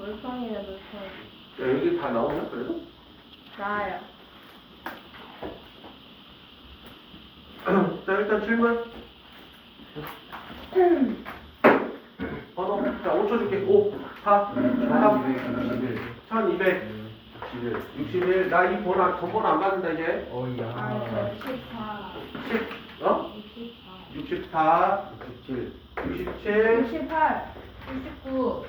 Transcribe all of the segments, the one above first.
물평이네 물평. 야, 여기 다 나오냐, 그래도? 나요. 자, 일단 질문. 번호. 자, 5초 줄게. 5, 4, 3, 1200, 61. 나 이 번호, 전번호 안 받는다, 이제. 아, 어이야. 저 14. 10, 어? 64. 64, 67. 67, 68. 69.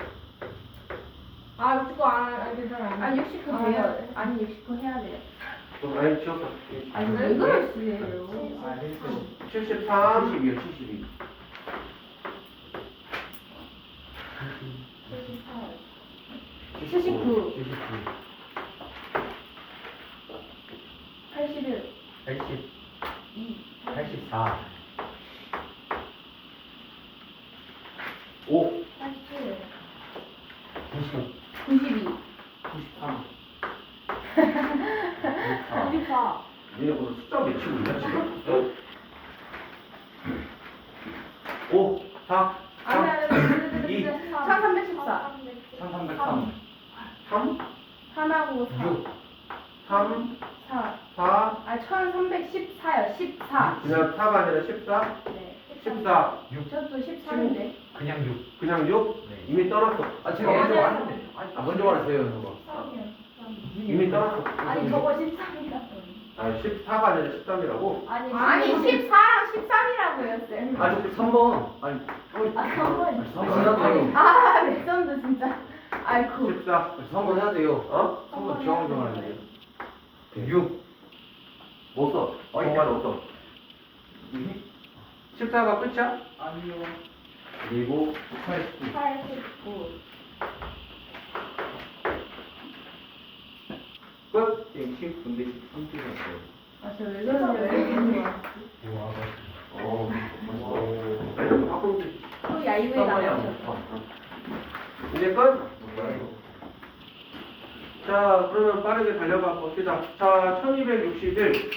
아, 69 안, 아, 괜찮아요. 아, 69 아, 해야 돼. 아니, 69 해야 돼요. 좀 많이 지웠어. 아니, 왜 그러시래요? 아, 했어. 73, 72야, 72. 78. 79. 79. 81. 80. 2. 84. 5, 87. 90. 92. 93. 94. 니네 무슨 숫자 외치고 있냐, 지금? 5, 4, 아니, 3, 아니, 이. 1314. 1303. 3, 하나고 4. 6. 3, 4. 4, 아, 1314요. 14. 그냥 4가 아니라 14, 네. 14, 저도 13인데. 그냥 6. 그냥 6, 네. 이미 떠났어. 아, 제가 먼저 말했는데. 아, 먼저 말했어요, 누가. 이미 떠났어. 아니, 저거 13이라고. 아, 14가 아니라 13이라고? 아니, 아니 14랑 13이라고요, 쌤. 아니, 3번. 아니, 아, 3번. 3번 해야 돼요. 아, 레전드 진짜. 아이고. 14, 3번 해야 돼요. 어? 3번 지원을 정하는데요. 6. 못 써. 어이. 정말 못 써. 14가 끝이야? 아니요. 그리고 89. 89. 끝? 10 군데 13개 갔어요. 아, 저. 어, 야이브에 나가죠. 이제 끝? 자, 그러면 빠르게 달려가 봅시다. 자, 1261.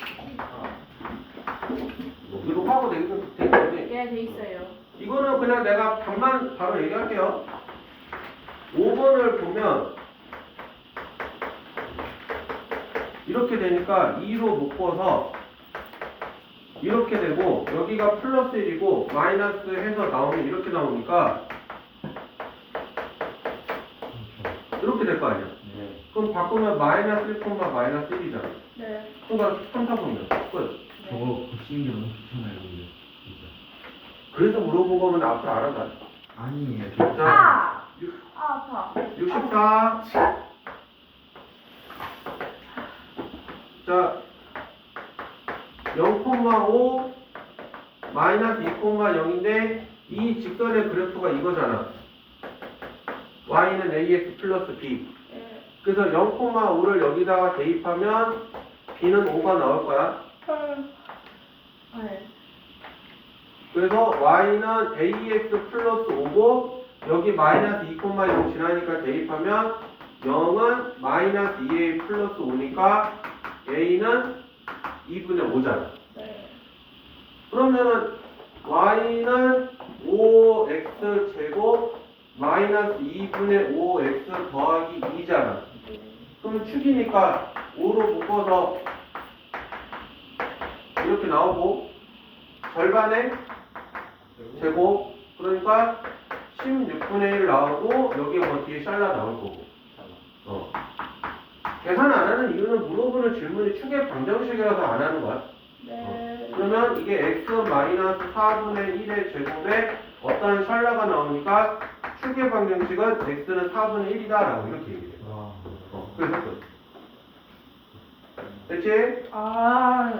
이거 하고 되겠는 되겠는데. 예, 돼 있어요. 이거는 그냥 내가 답만 바로 얘기할게요. 5번을 보면 이렇게 되니까 2로 묶어서 이렇게 되고 여기가 플러스 1이고 마이너스 해서 나오면 이렇게 나오니까 이렇게 될 거 아니야. 네. 그럼 바꾸면 마이너스 1, 마이너스 1이잖아. 네. 그러니까 3, 4 보면 끝. 저거 붙이는 게 너무 좋잖아요, 근데. 진짜. 그래서 물어본 거면 앞으로 알아봐. 아니에요. 자, 아! 아, 아파. 64. 자, 0,5 마이너스 2,0인데 이 직선의 그래프가 이거잖아. y는 ax 플러스 b. 예. 그래서 0,5를 여기다가 대입하면 b는 5가 나올 거야. 헐. 네. 그래서 y는 ax 플러스 5고 여기 마이너스 2,0 지나니까 대입하면 0은 마이너스 2a 플러스 5니까 a는 2분의 5잖아. 네. 그러면은 y는 5x 제곱 마이너스 2분의 5x 더하기 2잖아. 그러면 축이니까 5로 묶어서 이렇게 나오고 절반에 제곱 그러니까 16분의 1 나오고 여기 뭐 뒤에 샬라 나올 거고 어. 계산 안 하는 이유는 물어보는 질문이 축의 방정식이라서 안 하는 거야 네. 그러면 이게 x 마이너스 4분의 1의 제곱에 어떤 샬라가 나오니까 축의 방정식은 x는 4분의 1이다 라고 이렇게 얘기해 와. 어, 그래서 끝 됐지? 아,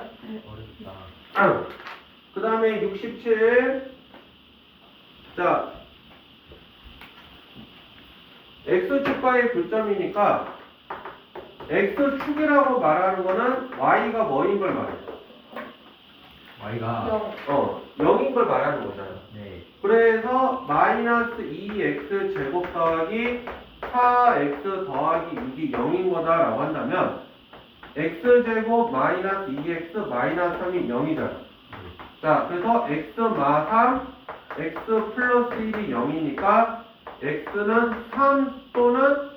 어렵다. 그 다음에 67. 자, x축과의 교점이니까 x축이라고 말하는 거는 y가 뭐인 걸 말해. y가. 0. 어, 0인 걸 말하는 거잖아. 네. 그래서 마이너스 2x 제곱 더하기 4x 더하기 6이 0인 거다라고 한다면 x제곱 마이너스 2x 마이너스 3이 0이잖아. 자, 그래서 x 마 3, x 플러스 1이 0이니까 x는 3 또는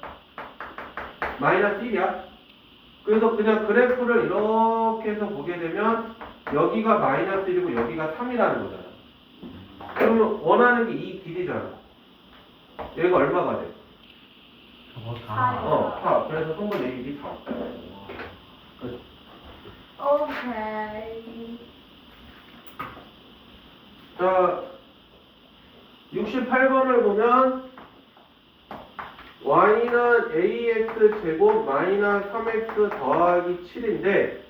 마이너스 1이야. 그래서 그냥 그래프를 이렇게 해서 보게 되면 여기가 마이너스 1이고 여기가 3이라는 거잖아. 그러면 원하는 게 이 길이잖아. 얘가 얼마가 돼? 저거 아, 어, 4. 그래서 성분 A, B 4. 오케이. 자, 68번을 보면 y는 ax 제곱 마이너스 3x 더하기 7인데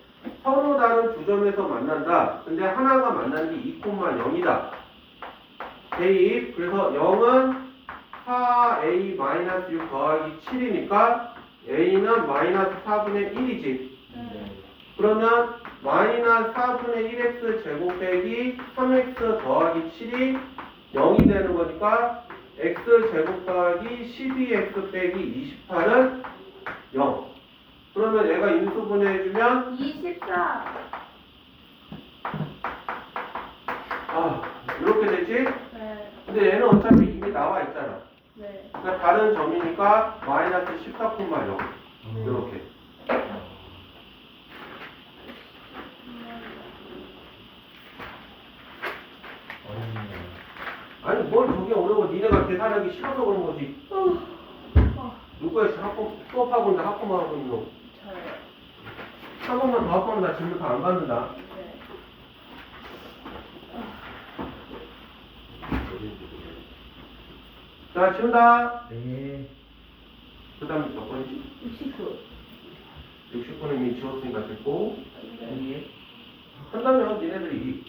서로 다른 두 점에서 만난다. 근데 하나가 만나는 게 2,0이다. 대입. 그래서 0은 4a 마이너스 6 더하기 7이니까 a는 마이너스 4분의 1이지. 그러면 마이너스 4분의 1x 제곱 빼기 3x 더하기 7이 0이 되는 거니까 x 제곱 더하기 12x 빼기 28은 0. 그러면 얘가 인수분해해주면 24. 아 이렇게 되지? 네. 근데 얘는 어차피 이미 나와 있잖아. 네. 그러니까 다른 점이니까 마이너스 14,0 이렇게. 어렵네요. 뭘 저게 어려워? 니네가 계산하기 싫어서 그런 거지. 어, 누가 학교 수업하고 있는데 학교만 하고 있는 거. 저요. 한 번만 더 학교면 나다안 받는다. 네. 자, 지운다. 네. 그 다음 몇 번이지? 69. 60분은 이미 지웠으니까 됐고. 네. 한다면 니네들이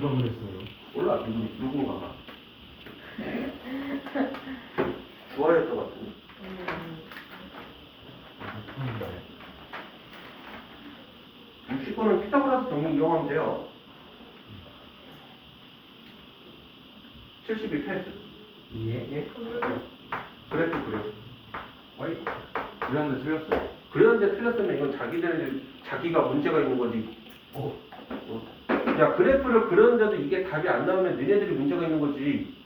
누가 그랬어요? 몰라, 누구, 누군가가. 좋아했을 것 같은데. 못하는데. 60분은 피타고라스 정리 이용하면 돼요. 72 패스. 예. 예? 그래프 그려. 어이. 그런데 틀렸어요. 그렸는데 틀렸으면 이건 자기들, 자기가 문제가 있는 거지. 어. 야, 그래프를 그렸는데도 이게 답이 안 나오면 니네들이 문제가 있는 거지.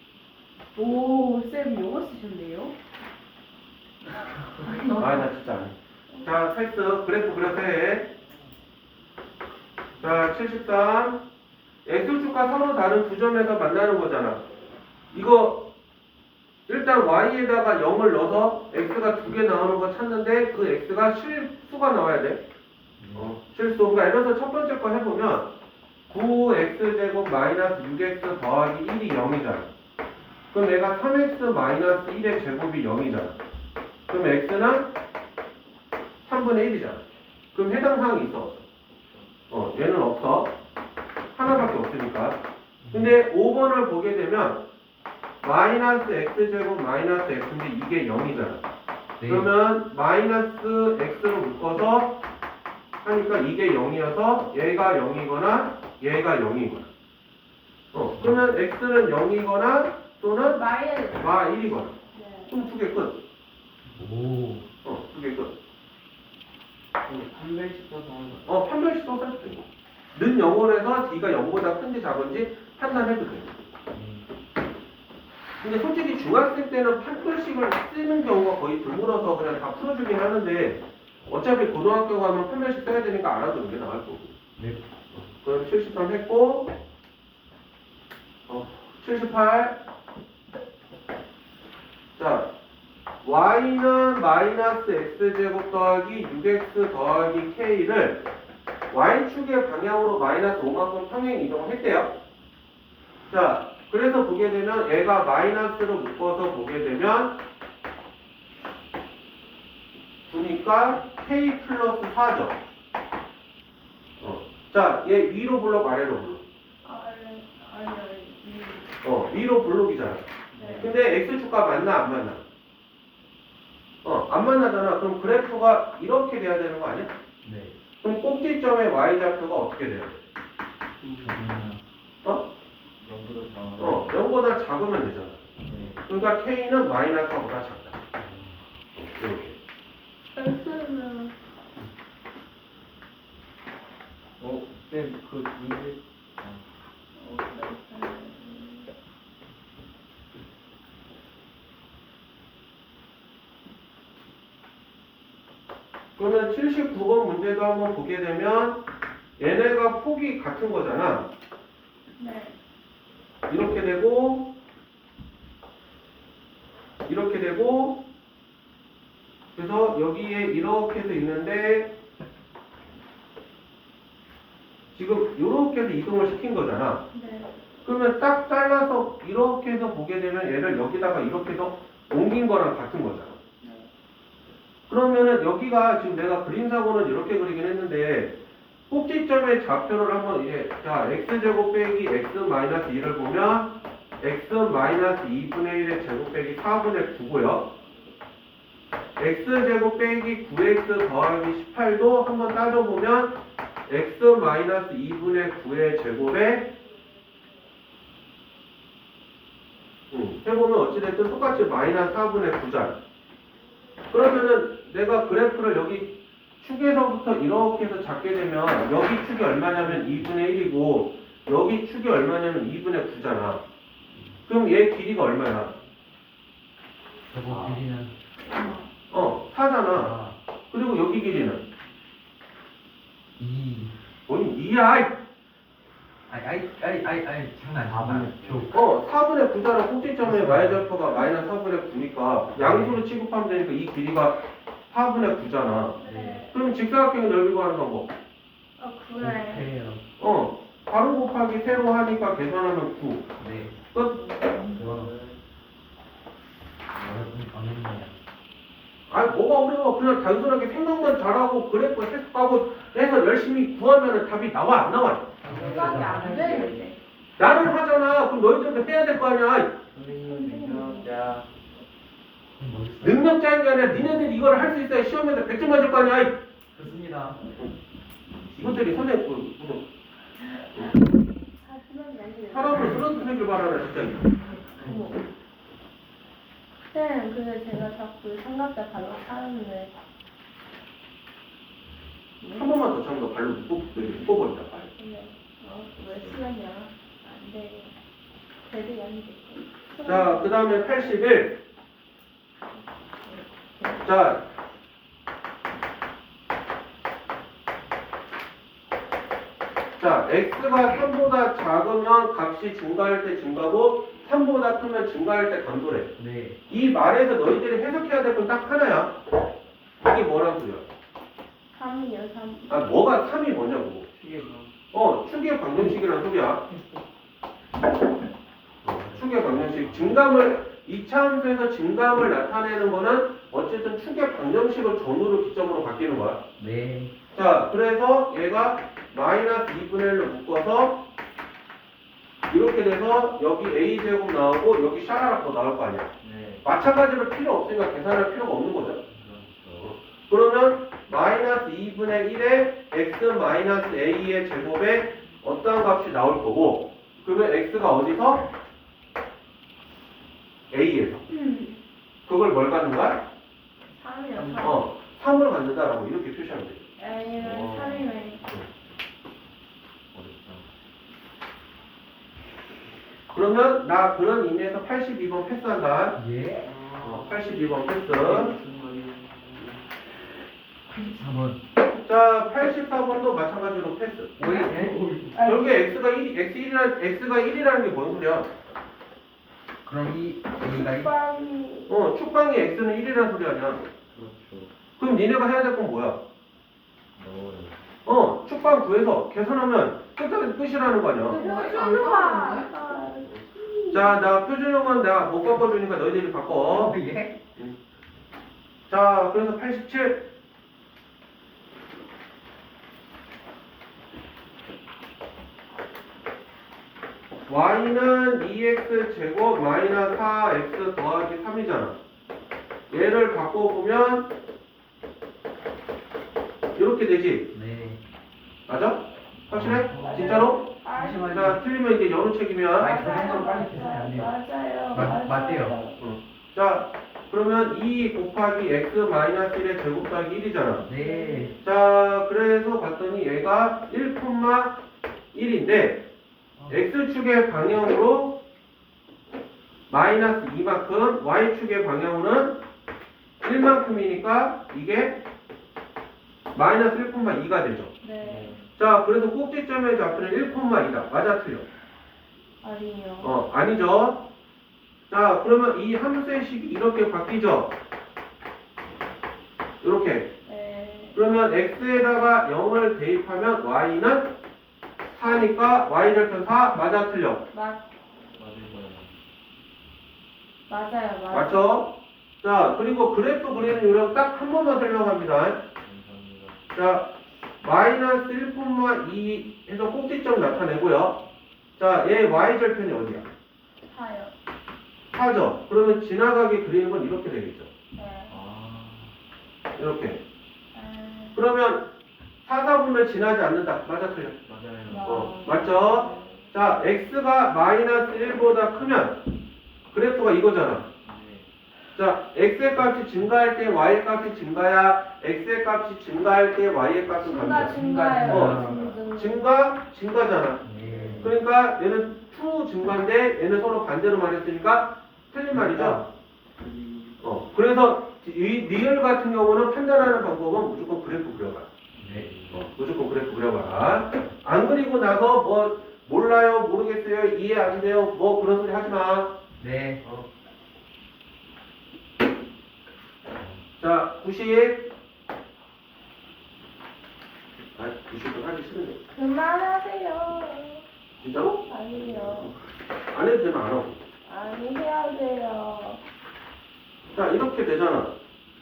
오, 쌤 영어 쓰셨네요? 아, 나 진짜. 자, 패스. 그래프 해. 자, 73. X축과 서로 다른 두 점에서 만나는 거잖아. 이거, 일단 Y에다가 0을 넣어서 X가 두 개 나오는 거 찾는데 그 X가 실수가 나와야 돼. 어, 실수. 그러니까 예를 들어서 첫 번째 거 해보면 9x제곱 마이너스 6x 더하기 1이 0이잖아. 그럼 얘가 3x 마이너스 1의 제곱이 0이잖아. 그럼 x는 3분의 1이잖아. 그럼 해당 사항이 있어? 어, 얘는 없어. 하나밖에 없으니까. 근데 5번을 보게 되면 마이너스 x제곱 마이너스 x인데 이게 0이잖아. 네. 그러면 마이너스 x로 묶어서 하니까 이게 0이어서 얘가 0이거나 얘가 0이거나 어 그러면 x는 0이거나 또는 마이너스. 마 1이거나 네. 그럼 두개 끝. 오. 어, 두개 끝. 판별식 써서 하는 거. 어, 판별식 써서 해도 되고. 는 0원에서 d가 0보다 큰지 작은지 판단해도 되고. 근데 솔직히 중학생 때는 판별식을 쓰는 경우가 거의 드물어서 그냥 다 풀어주긴 하는데 어차피 고등학교 가면 판별식 써야 되니까 알아두는 게 나을 거고. 네. 그럼 73 했고, 어, 78. 자, y는 마이너스 x제곱 더하기 6x 더하기 k를 y축의 방향으로 마이너스 5만큼 평행 이동을 했대요. 자, 그래서 보게 되면 얘가 마이너스로 묶어서 보게 되면 보니까 k 플러스 4죠. 어. 자, 얘 위로 블록 아래로 블록. 아니. 어, 위로 블록이잖아. 네. 근데 x축과 맞나 안 맞나? 어, 안 만나잖아. 그럼 그래프가 이렇게 돼야 되는 거 아니야? 네. 그럼 꼭지점의 y좌표가 어떻게 돼야 돼? 저는 어? 어, 0보다 작으면 되잖아. 네. 그러니까 k는 마이너스보다 작다. 이렇게. X는 어, 쌤, 그 문제. 아, 그러면 79번 문제도 한번 보게 되면 얘네가 폭이 같은 거잖아. 네. 이렇게 되고 이렇게 되고 그래서 여기에 이렇게 해서 있는데 지금 이렇게 해서 이동을 시킨 거잖아. 네. 그러면 딱 잘라서 이렇게 해서 보게 되면 얘를 여기다가 이렇게 해서 옮긴 거랑 같은 거잖아. 그러면은 여기가 지금 내가 그림상으로는 이렇게 그리긴 했는데 꼭지점의 좌표를 한번 이제 자 x제곱 빼기 x 마이너스 2를 보면 x 마이너스 2분의 1의 제곱 빼기 4분의 9고요. x제곱 빼기 9x 더하기 18도 한번 따져보면 x 마이너스 2분의 9의 제곱에 음, 해보면 어찌됐든 똑같이 마이너스 4분의 9잖아. 그러면은 내가 그래프를 여기 축에서부터 이렇게 해서 잡게 되면 여기 축이 얼마냐면 2분의 1이고 여기 축이 얼마냐면 2분의 9잖아. 그럼 얘 길이가 얼마야? 저거 길이는 어, 4잖아. 아, 그리고 여기 길이는 2. 뭔 2야? 아이, 아이, 아이, 아이, 아이, 장난 아니야. 저, 어, 4분의 9자는 꼭지점의 y절표가 마이너스 4분의 9니까 양수로 취급하면 되니까 이 길이가 4분의 9잖아. 네. 그럼 직사각형의 넓이 구하는 방법. 어, 그래. 해요. 어, 바로 곱하기 세로 하니까 계산하면 9. 네. 끝. 여러분 어렵네요. 아니, 뭐가 어려워. 그냥 단순하게 생각만 잘하고 그래프 해석하고 해서 열심히 구하면 답이 나와, 안 나와? 생각이 안 되는데. 나는 하잖아. 그럼 너희들도 해야 될 거 아니야. 선생님 능력자. 능력자인 게 아니라 니네들이 이걸 할 수 있어야 시험에서 100점 맞을 거 아니야. 좋습니다. 이것들이 그, 그, 하지만 아니에요. 사람을 쓰러뜨리길 바라나, 진짜. 쌤, 근데 제가 자꾸 삼각대 발로 차는데. 한 번만 더 참고 발로 묶고, 묶어버린다, 발. 근데, 어, 왜 시간이야? 안 돼. 제대로 안 돼. 자, 그 다음에 81. 자. 자, x가 3보다 작으면 값이 증가할 때 증가고 3보다 크면 증가할 때 감소래. 네. 이 말에서 너희들이 해석해야 될 건 딱 하나야. 이게 뭐란 소리야? 3이요, 3. 아, 뭐가 3이 뭐냐고. 어, 축의 방정식이란 소리야. 어, 축의 방정식. 증감을, 이차함수에서 증감을 나타내는 거는 어쨌든 축의 방정식을 전후로 기점으로 바뀌는 거야. 네. 자, 그래서 얘가 마이너스 2분의 1로 묶어서 이렇게 돼서 여기 a제곱 나오고 여기 샤라락 더 나올 거 아니야. 네. 마찬가지로 필요 없으니까 계산할 필요가 없는 거죠. 그렇죠. 그러면 마이너스 2분의 1에 x 마이너스 a의 제곱에 어떠한 값이 나올 거고 그러면 x가 어디서? a에서 음. 그걸 뭘 갖는 거야? 3이요, 3. 어 3을 갖는다라고 이렇게 표시하면 돼 A는 어. 3이네. 어렵다. 그러면 나 그런 의미에서 82번 패스한다 예. 어, 82번 패스 84번. 자 84번도 마찬가지로 패스 왜? 여기 x가 1, x1이라, x가 1이라는 게 뭔 소리야? 그럼 이 A가 이 빵. 어 축방이 x는 1이라는 소리 아니야 그렇죠. 그럼 니네가 해야 될 건 뭐야? 넣어요. 어, 축방 구해서 계산하면 끝까지 끝이라는 거 아니야. 표준화. 자, 나 표준형은 내가 못 바꿔주니까 너희들이 바꿔. 예? 자, 그래서 87. y는 2x 제곱 마이너스 4x 더하기 3이잖아. 얘를 바꿔보면 이렇게 되지. 네. 맞아? 확실해? 진짜로? 잠시만요. 자, 틀리면 이제 여느 책임이야. 아니, 저 정도로 빨리 계산이 안 돼요. 맞아요. 맞- 맞대요. 어. 자, 그러면 2 곱하기 x 마이너스 1의 제곱 더하기 1이잖아. 네. 자, 그래서 봤더니 얘가 1,1인데 x축의 방향으로 마이너스 2만큼, y축의 방향으로는 1만큼이니까 이게 마이너스 1,2가 되죠. 네. 자, 그래서 꼭지점의 좌표는 1,2다. 맞아, 틀려? 아니요. 어, 아니죠. 자, 그러면 이 함수의 식이 이렇게 바뀌죠. 이렇게. 네. 그러면 x에다가 0을 대입하면 y는 4니까 y절편 4 맞아, 틀려? 맞. 맞아요. 맞아요. 맞죠? 자, 그리고 그래프 그리는 요령 딱 한 번만 설명합니다. 자, 마이너스 1,2 해서 꼭지점 나타내고요. 자, 얘 y절편이 어디야? 사요. 4죠? 그러면 지나가게 그리는 건 이렇게 되겠죠. 네. 아, 이렇게. 아, 그러면 4, 4분면 지나지 않는다. 맞아, 틀려? 맞아요. 어, 맞죠? 자, x가 마이너스 1보다 크면 그래프가 이거잖아. 네. 자, x의 값이 증가할 때 y의 값이 증가야, x의 값이 증가할 때 y의 값은 증가 감소야. 증가요. 어. 증- 증가, 증가잖아. 네. 그러니까 얘는 true 증가인데 얘는 서로 반대로 말했으니까 틀린 말이죠. 어, 그래서 이 리얼 같은 경우는 판단하는 방법은 무조건 그래프 그려봐. 네. 어, 무조건 그래프 그려봐. 안 그리고 나서 뭐 몰라요, 모르겠어요, 이해 안 돼요, 뭐 그런 소리 하지 마. 네. 어. 자, 90. 아, 90은 하기 싫은데. 그만하세요. 진짜로? 아니요. 안 해도 되면 안 하고. 아니 해야 돼요. 자, 이렇게 되잖아.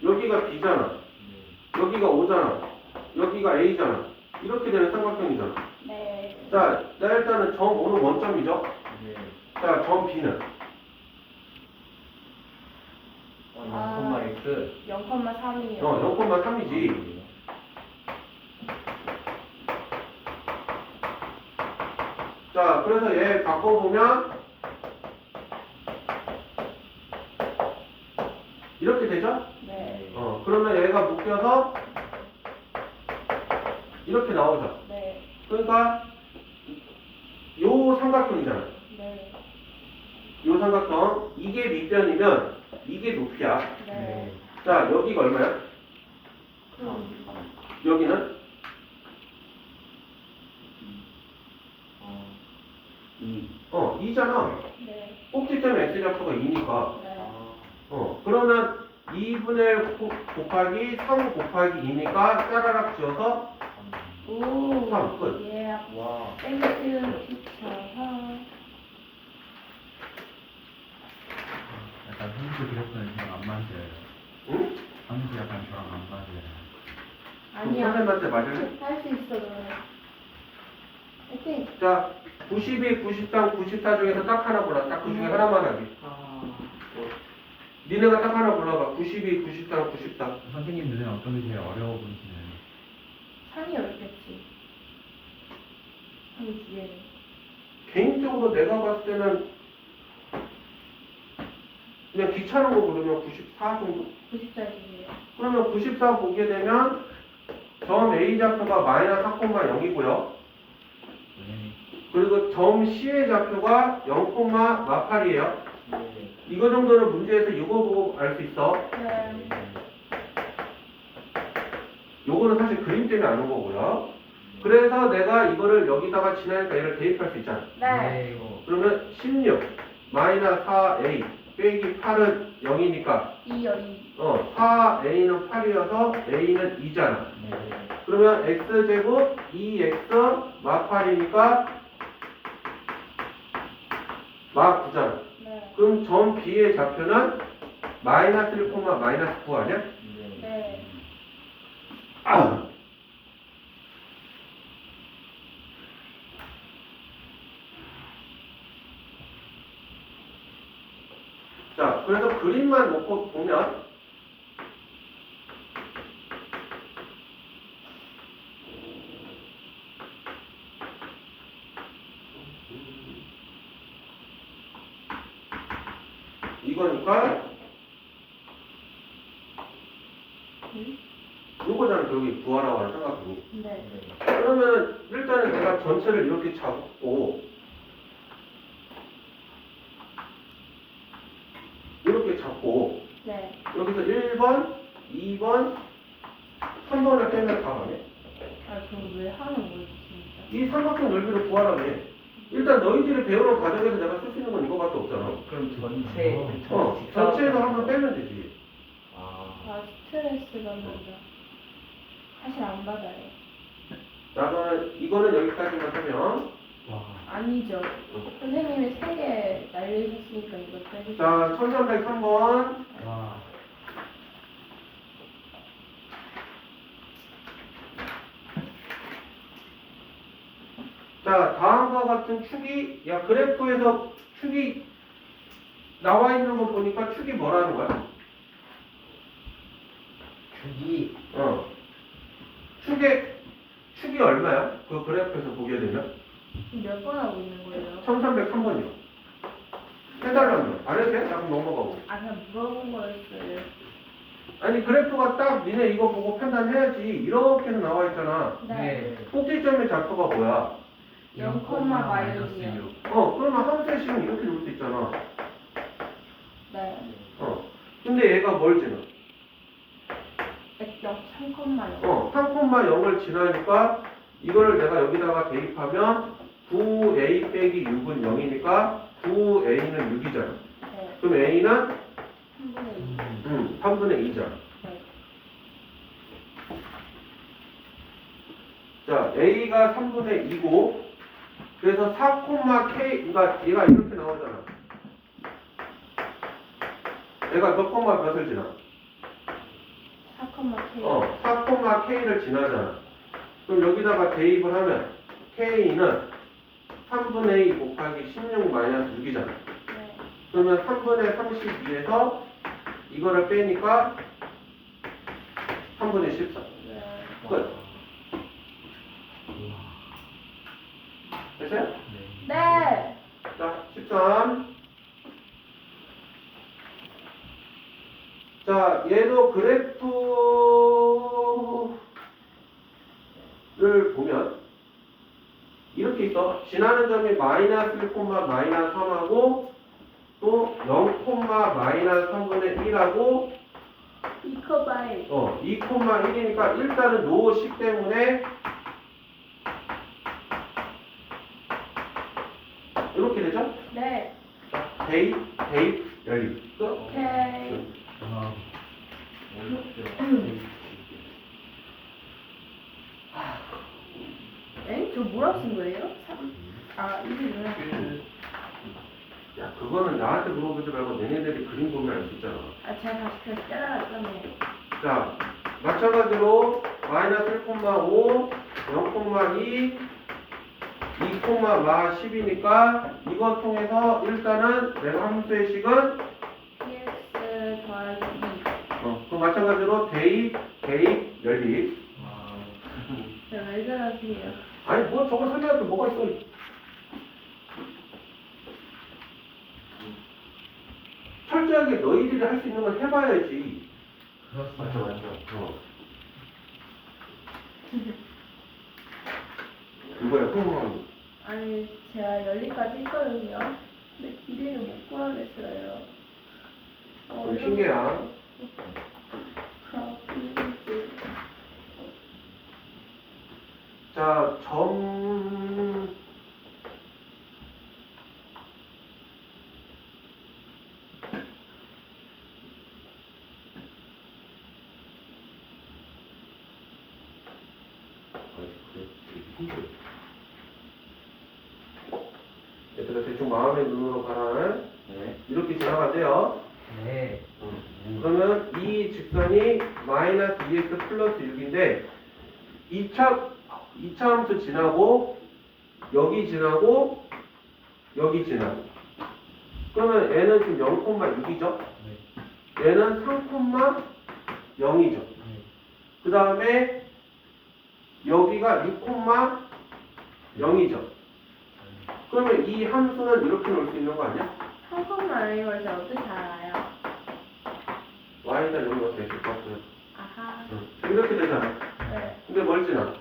여기가 B잖아. 여기가 O잖아. 여기가 A잖아. 이렇게 되는 삼각형이잖아. 네. 자, 자 일단은 점 O는 원점이죠. 네. 자, 점 B는 어, 0, x. 0,3이요. 어, 0,3이지. 자, 그래서 얘 바꿔보면 이렇게 되죠? 네. 어, 그러면 얘가 묶여서 이렇게 나오죠. 네. 그러니까 요 삼각형이잖아. 네. 요 삼각형 이게 밑변이면 이게 높이야. 네. 자, 여기가 얼마야? 음. 여기는 어, 2. 어, 2잖아. 네. 꼭지점 x 좌표가 2니까. 네. 아, 어, 그러면 2분의 1 곱- 곱하기 3 곱하기 2니까 짜라락 지어서 오. 삼, 끝. 예. 와. 땡큐 티처. 한수 그랬더니 저랑 안 맞아요. 응? 한수 약간 저랑 안 맞아요. 아니야. 선생님한테 맞을래? 할 수 있어 너는. 화이팅. 자, 92, 93, 94 중에서 딱 하나 골라. 딱 그 중에 하나만 하기. 아, 니네가 딱 하나 골라봐. 92, 93, 94. 선생님 눈에 어떤 게 제일 어려워 보이시나요? 산이 어렵겠지. 산 뒤에는. 개인적으로 내가 봤을 때는 그냥 귀찮은 거 고르면 94 정도? 90짜리예요. 그러면 94 보게 되면 점 A 좌표가 마이너스 4,0이고요. 네. 그리고 점 C의 좌표가 0, 마팔이에요. 네. 이거 정도는 문제에서 이거 보고 알 수 있어. 네. 요거는 사실 그림 때문에 아는 거고요. 그래서 내가 이거를 여기다가 지나니까 얘를 대입할 수 있잖아. 네. 이거. 그러면 16 마이너스 4A 빼기 8은 0이니까 2요 2. 어 4A는 8이어서 A는 2잖아. 네. 그러면 X제곱 2X 마 8이니까 마 9잖아. 네. 그럼 점 B의 좌표는 마이너스 1, 마이너스 9 아니야? 네. 네. 아. 자, 그림만 놓고 보면 이거니까 음? 요거잖아 여기 구하라고 하는 삼각형이 네. 그러면 일단은 내가 전체를 이렇게 잡고 이렇게 잡고 네. 여기서 1번, 2번, 3번을 빼면 답 아니야? 아 그럼 왜 하는 거지 진짜? 이 삼각형 넓이를 구하라며. 일단 너희들이 배우는 과정에서 내가 쓸 수 있는 건 이거밖에 없잖아. 그럼 전체 어, 전체에서 한번 빼면 되지. 아, 아 스트레스 받는다. 사실 안 받아요. 자, 그러면 이거는 여기까지만 하면. 와. 아니죠. 선생님이 세 개 날려주셨으니까 이거 빼주세요. 자, 1303번. 와. 자, 다음과 같은 축이, 야, 그래프에서 축이 나와 있는 거 보니까 축이 뭐라는 거야? 축이 어. 축의, 축이 얼마야? 그 그래프에서 보게 되면? 몇 번 하고 있는 거예요? 1303번이요. 해달라면. 안 해도 돼? 그럼 넘어가고. 아 그냥 물어본 거였어요. 아니, 그래프가 딱 니네 이거 보고 판단해야지. 이렇게 나와 있잖아. 네. 꼭지점의 좌표가 뭐야? 0, 마이너스요. 어, 그러면 함수의 식은 이렇게 놓을 수 있잖아. 네. 어. 근데 얘가 뭘 지나? 액정 3컴마요. 어, 3,0을 지나니까 이거를 내가 여기다가 대입하면 9a 빼기 6은 0이니까 9a는 6이잖아. 네. 그럼 a는 3분의 2. 음, 3분의 2잖아. 네. 자, a가 3분의 2고 그래서 4,k 그러니까 얘가 이렇게 나오잖아. 얘가 몇 콤마 몇을 지나? 4컴마 K. 어, 4,k를 지나잖아. 그럼 여기다가 대입을 하면 k는 3분의 2 곱하기 16 마이너스 6이잖아. 네. 그러면 3분의 32에서 이거를 빼니까 3분의 14. 네. 끝. 됐어요? 네. 자, 13. 자, 얘도 그래프를 보면 이렇게 있어. 지나는 점이 마이너스 1, 마이너스 3하고 또 0, 마이너스 3분의 1하고 2컴마에 어, 2, 1이니까 일단은 노식 때문에 이렇게 되죠? 네. 대입, 대입. 끝. 오케이. 와. 에? 저 뭐라 쓴 거예요? 3? 아, 1이구나. 야, 그거는 나한테 물어보지 말고 너네들이 그림 보면 알 수 있잖아. 아, 제가 다시 그래서 따라갔잖아요. 자, 마찬가지로 마이너스 1,5, 0,2, 2, 마 10이니까 이거 통해서 일단은 내가 함수의 식은 EX 더하기 2. 어, 그 마찬가지로 대입, 대입, 열립. 네, 왜 저러세요? 아니 뭐 저거 설명할 게 뭐가 있어? 철저하게 너희들이 할 수 있는 걸 해봐야지. 그렇습니다. 어. 이거야 흥흥. 아니, 제가 열리까지 했거든요. 근데 기대를 못 구하겠어요. 어, 좀 신기야. 그럼, 이거지. 자, 점. 얘들아 대충 마음의 눈으로 가라. 네. 이렇게 지나가세요. 네. 그러면 이 직선이 마이너스 2x 플러스 6인데 2차 2차 함수 지나고 여기 지나고 여기 지나고 그러면 얘는 지금 0,6이죠? 얘는 3,0이죠. 그 다음에 여기가 6,0이죠. 그러면 이 함수는 이렇게 놓을 수 있는 거 아니야? 아닌 걸 제가 어떻게 알아요? y다 여기 넣어서 있을 것 같고요. 아하. 응. 이렇게 되잖아. 네. 근데 뭘 지나?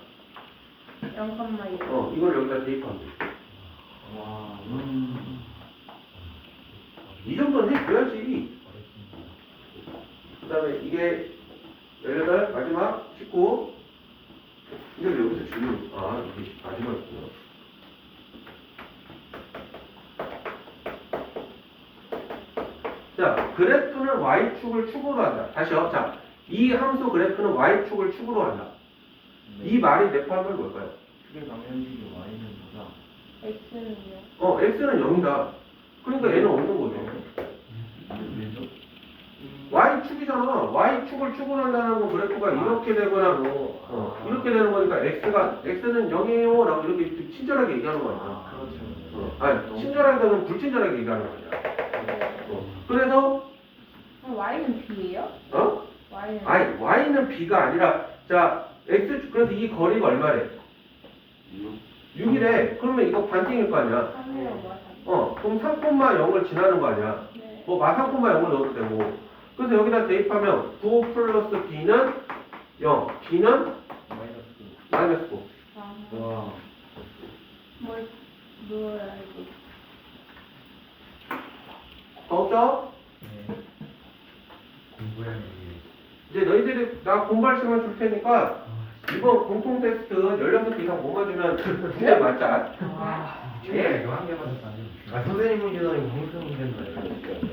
0,2. 어, 이걸 여기다 대입하면 돼. 와. 음. 이 정도는 해줘야지. 그 다음에 이게 18 마지막 19 근데 왜 여기서 지금 아 이게 마지막이구나 자 그래프는 y축을 축으로 한다 다시요 자 이 함수 그래프는 y축을 축으로 한다 이 말이 내포하면 뭘까요? 축의 방정식이 Y는 보다. X는요? 어 x는 0이다 그러니까 얘는 없는 거죠 왜죠? y축이잖아 y축을 축으로 한다는 건 그래프가 이렇게 되거나 어, 이렇게 되는 거니까 x가 x는 0이에요 라고 이렇게 친절하게 얘기하는 거야 아, 그렇죠. 어, 아니 친절하게는 불친절하게 얘기하는 거야 네. 어, 그래서 그럼 Y는 B예요? 어? Y는 아니 y는 b가 아니라 자 x 그래서 이 거리가 얼마래? 6이래 그러면 이거 반띵일 거 아니야 3이라고 하잖아. 어 그럼 3,0을 지나는 거 아니야 네. 뭐 마상콤마 0을 넣어도 되고 그래서 여기다 대입하면 9 플러스 b는 0 b는 마이너스 마이너스 9 아, 9. 와. 뭘, 뭘 알고. 더죠? 네. 공부해야 돼. 이제 너희들이 나 공부할 시간 줄 테니까 이번 공통 테스트 16개 이상 못 맞으면 두개 맞자 아, 최근에 이거 한 개만 더. 아, 선생님 문제는 아니고 공수 문제인 거예요.